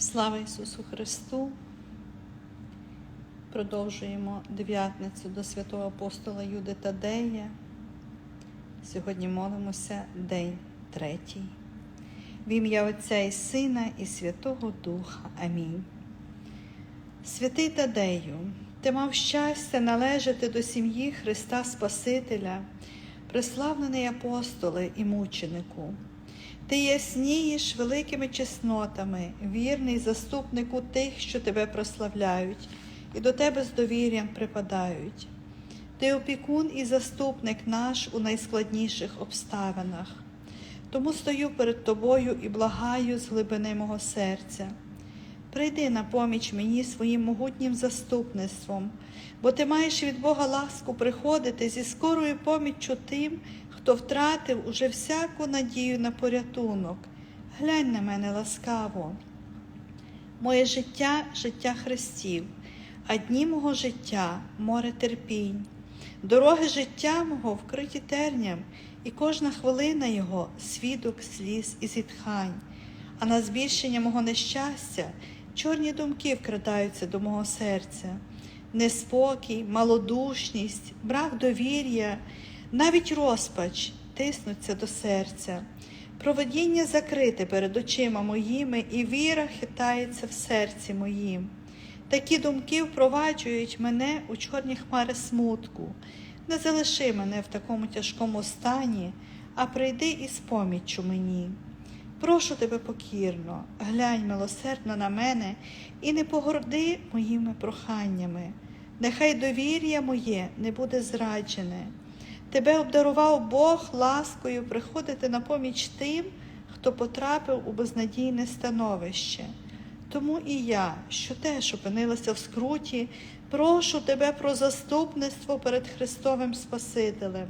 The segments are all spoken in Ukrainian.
Слава Ісусу Христу! Продовжуємо дев'ятницю до святого апостола Юди Тадея. Сьогодні молимося день третій. В ім'я Отця і Сина і Святого Духа. Амінь. Святий Тадею, ти мав щастя належати до сім'ї Христа Спасителя, преславлений апостоле і мученику. Ти яснієш великими чеснотами, вірний заступнику тих, що тебе прославляють, і до тебе з довір'ям припадають. Ти опікун і заступник наш у найскладніших обставинах. Тому стою перед тобою і благаю з глибини мого серця. Прийди на поміч мені своїм могутнім заступництвом, бо ти маєш від Бога ласку приходити зі скорою поміччю тим, хто втратив уже всяку надію на порятунок. Глянь на мене ласкаво. Моє життя життя Христів, а дні мого життя море терпінь. Дороги життя мого вкриті терням, і кожна хвилина його свідок сліз і зітхань. А на збільшення мого нещастя чорні думки вкрадаються до мого серця, неспокій, малодушність, брак довір'я, навіть розпач тиснуться до серця. Проведіння закрите перед очима моїми, і віра хитається в серці моїм. Такі думки впроваджують мене у чорні хмари смутку. Не залиши мене в такому тяжкому стані, а прийди із поміччю мені. Прошу тебе покірно, глянь милосердно на мене і не погорди моїми проханнями. Нехай довір'я моє не буде зраджене. Тебе обдарував Бог ласкою приходити на поміч тим, хто потрапив у безнадійне становище. Тому і я, що теж опинилася в скруті, прошу тебе про заступництво перед Христовим Спасителем.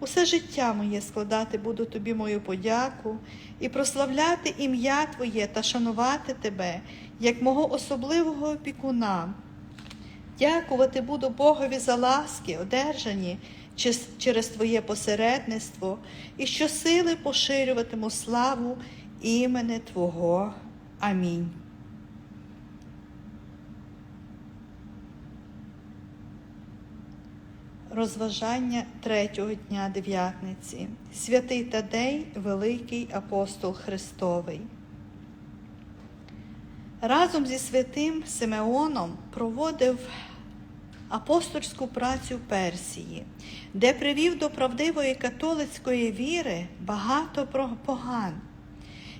Усе життя моє складати буду тобі мою подяку і прославляти ім'я Твоє та шанувати Тебе, як мого особливого опікуна. Дякувати буду Богові за ласки, одержані через Твоє посередництво, і щосили поширюватиму славу імени Твого. Амінь. Розважання третього дня дев'ятниці. Святий Тадей, Великий апостол Христовий. Разом зі святим Симеоном проводив апостольську працю Персії, де привів до правдивої католицької віри багато поган.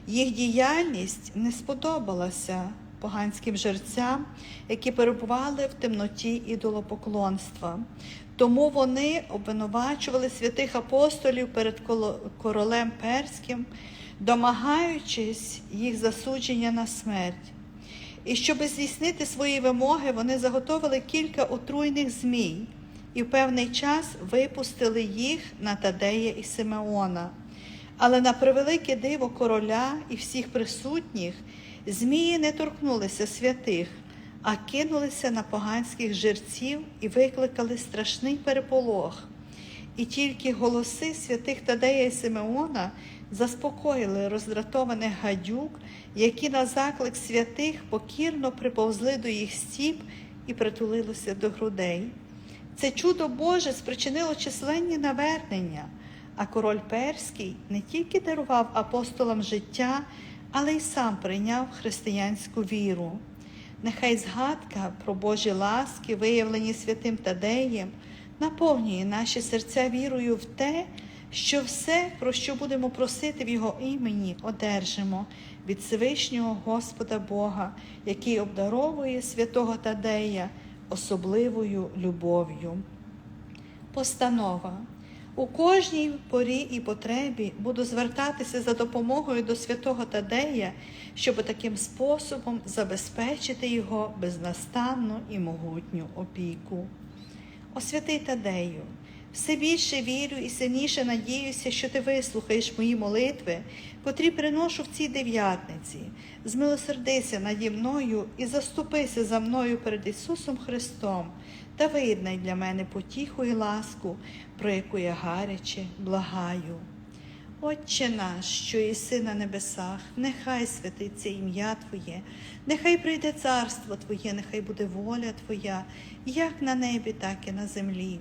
Їх діяльність не сподобалася поганським жерцям, які перебували в темноті ідолопоклонства. Тому вони обвинувачували святих апостолів перед королем Перським, домагаючись їх засудження на смерть. І щоб здійснити свої вимоги, вони заготовили кілька отруйних змій і в певний час випустили їх на Тадея і Симеона. Але на превелике диво короля і всіх присутніх змії не торкнулися святих, а кинулися на поганських жерців і викликали страшний переполох. І тільки голоси святих Тадея і Симеона заспокоїли роздратованих гадюк, які на заклик святих покірно приповзли до їх стіп і притулилися до грудей. Це чудо Боже спричинило численні навернення, а король Перський не тільки дарував апостолам життя, але й сам прийняв християнську віру. Нехай згадка про Божі ласки, виявлені святим Тадеєм, наповнює наші серця вірою в те, що все, про що будемо просити в Його імені, одержимо від Всевишнього Господа Бога, який обдаровує святого Тадея особливою любов'ю. Постанова. У кожній порі і потребі буду звертатися за допомогою до святого Тадея, щоб таким способом забезпечити його безнастанну і могутню опіку. О святий Тадею, все більше вірю і сильніше надіюся, що ти вислухаєш мої молитви, котрі приношу в цій дев'ятниці. Змилосердися наді мною і заступися за мною перед Ісусом Христом та виєднай для мене потіху і ласку, про яку я гаряче благаю. Отче наш, що єси на небесах, нехай святиться ім'я Твоє, нехай прийде царство Твоє, нехай буде воля Твоя, як на небі, так і на землі.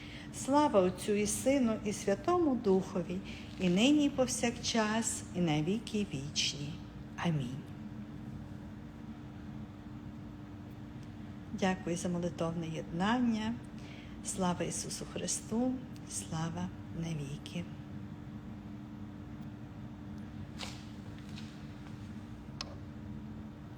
Слава Отцю і Сину, і Святому Духові, і нині, і повсякчас, і на віки вічні. Амінь. Дякую за молитовне єднання. Слава Ісусу Христу, слава навіки.